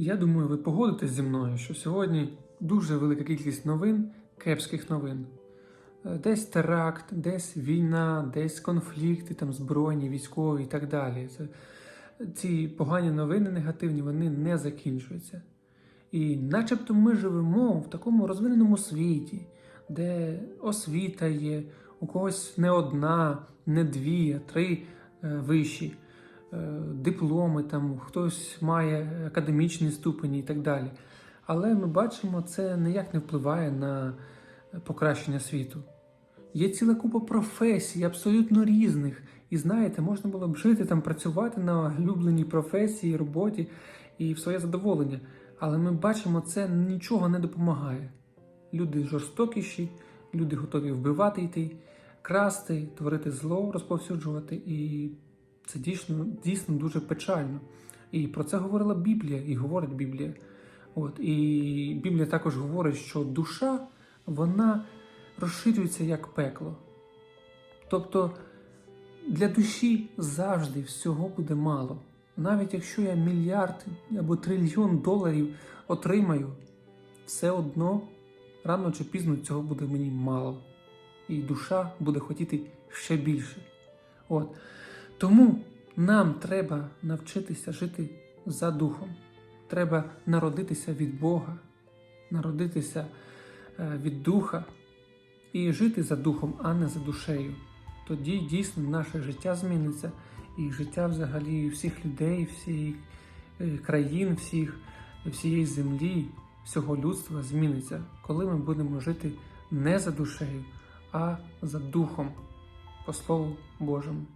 Я думаю, ви погодитесь зі мною, що сьогодні дуже велика кількість новин, кепських новин. Е, Десь теракт, десь війна, десь конфлікти, там збройні, військові і так далі. Це, ці погані новини негативні, вони не закінчуються. І начебто ми живемо в такому розвиненому світі, де освіта є, у когось не одна, не дві, а три е, вищі, дипломи, там, хтось має академічні ступені і так далі. Але ми бачимо, це ніяк не впливає на покращення світу. Є ціла купа професій, абсолютно різних. І знаєте, можна було б жити там, працювати на улюбленій професії, роботі і в своє задоволення. Але ми бачимо, це нічого не допомагає. Люди жорстокіші, люди готові вбивати йти, красти, творити зло, розповсюджувати. І це дійсно, дійсно дуже печально. І про це говорила Біблія, і говорить Біблія. От, і Біблія також говорить, що душа вона розширюється як пекло. Тобто для душі завжди всього буде мало. Навіть якщо я мільярд або трильйон доларів отримаю, все одно рано чи пізно цього буде мені мало. І душа буде хотіти ще більше. От. Тому нам треба навчитися жити за духом. Треба народитися від Бога, народитися е, від духа і жити за духом, а не за душею. Тоді дійсно наше життя зміниться, і життя взагалі всіх людей, всіх е, країн, всіх, всієї землі, всього людства зміниться, коли ми будемо жити не за душею, а за духом, по Слову Божому.